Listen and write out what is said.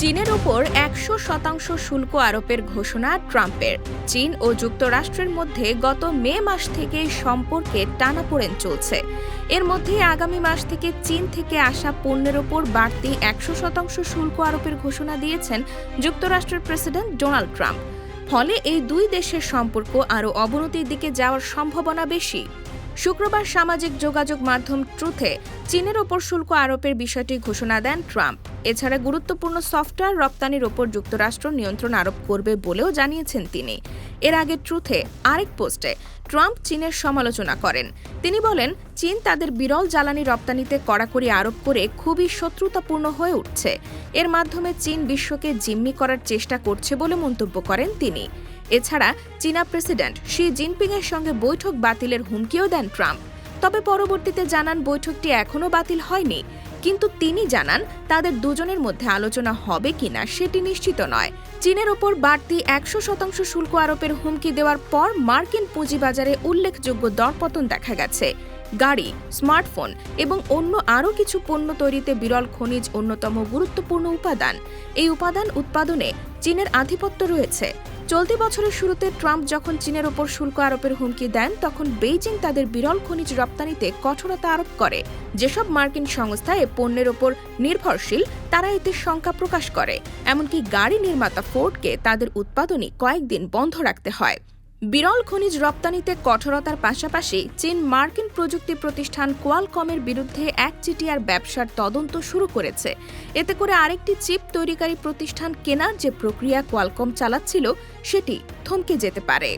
চীনের ওপর একশো শতাংশ শুল্ক আরোপের ঘোষণা ট্রাম্পের। চীন ও যুক্তরাষ্ট্রের মধ্যে গত মে মাস থেকে সম্পর্কে টানাপোড়েন চলছে। এর মধ্যে আগামী মাস থেকে চীন থেকে আসা পণ্যের ওপর বাড়তি একশো শতাংশ শুল্ক আরোপের ঘোষণা দিয়েছেন যুক্তরাষ্ট্রের প্রেসিডেন্ট ডোনাল্ড ট্রাম্প। ফলে এই দুই দেশের সম্পর্ক আরও অবনতির দিকে যাওয়ার সম্ভাবনা বেশি। শুক্রবার সামাজিক যোগাযোগ মাধ্যম ট্রুথে চীনের ওপর শুল্ক আরোপের বিষয়টি ঘোষণা দেন ট্রাম্প। এছাড়া গুরুত্বপূর্ণ সফটওয়্যার রপ্তানির ওপর যুক্তরাষ্ট্র নিয়ন্ত্রণ আরোপ করবে বলেও জানিয়েছেন তিনি। এর আগে ট্রুথে আরেক পোস্টে ট্রাম্প চীনের সমালোচনা করেন। তিনি বলেন চীন তাদের বিরল জ্বালানি রপ্তানিতে কড়াকড়ি আরোপ করে খুবই শত্রুতাপূর্ণ হয়ে উঠছে। এর মাধ্যমে চীন বিশ্বকে জিম্মি করার চেষ্টা করছে বলে মন্তব্য করেন তিনি। এছাড়া চীনা প্রেসিডেন্ট শি জিনপিংয়ের সঙ্গে বৈঠক বাতিলের হুমকিও দেন ট্রাম্প। তবে পরবর্তীতে জানান, বৈঠকটি এখনও বাতিল হয়নি। কিন্তু তিনি জানান, তাদের দুজনের মধ্যে আলোচনা হবে কিনা সেটি নিশ্চিত নয়। চীনের ওপর বাড়তি একশো শতাংশ শুল্ক আরোপের হুমকি দেওয়ার পর মার্কিন পুঁজিবাজারে উল্লেখযোগ্য দরপতন দেখা গেছে। গাড়ি, স্মার্টফোন এবং অন্য আরও কিছু পণ্য তৈরিতে বিরল খনিজ অন্যতম গুরুত্বপূর্ণ উপাদান। এই উপাদান উৎপাদনে চীনের আধিপত্য রয়েছে। চলতি বছরের শুরুতে ট্রাম্প যখন চীনের ওপর শুল্ক আরোপের হুমকি দেন, তখন বেইজিং তাদের বিরল খনিজ রপ্তানিতে কঠোরতা আরোপ করে। যেসব মার্কিন সংস্থা এ পণ্যের ওপর নির্ভরশীল, তারা এতে শঙ্কা প্রকাশ করে। এমনকি গাড়ি নির্মাতা ফোর্ডকে তাদের উৎপাদনই কয়েকদিন বন্ধ রাখতে হয়। বিরল খনিজ রপ্তানিতে কঠোরতার পাশাপাশি চীন মার্কিন প্রযুক্তি প্রতিষ্ঠান কোয়ালকমের বিরুদ্ধে এক চিটিয়ার ব্যবসার তদন্ত শুরু করেছে। এতে করে আরেকটি চিপ তৈরিকারী প্রতিষ্ঠান কেনার যে প্রক্রিয়া কোয়ালকম চালাচ্ছিল, সেটি থমকে যেতে পারে।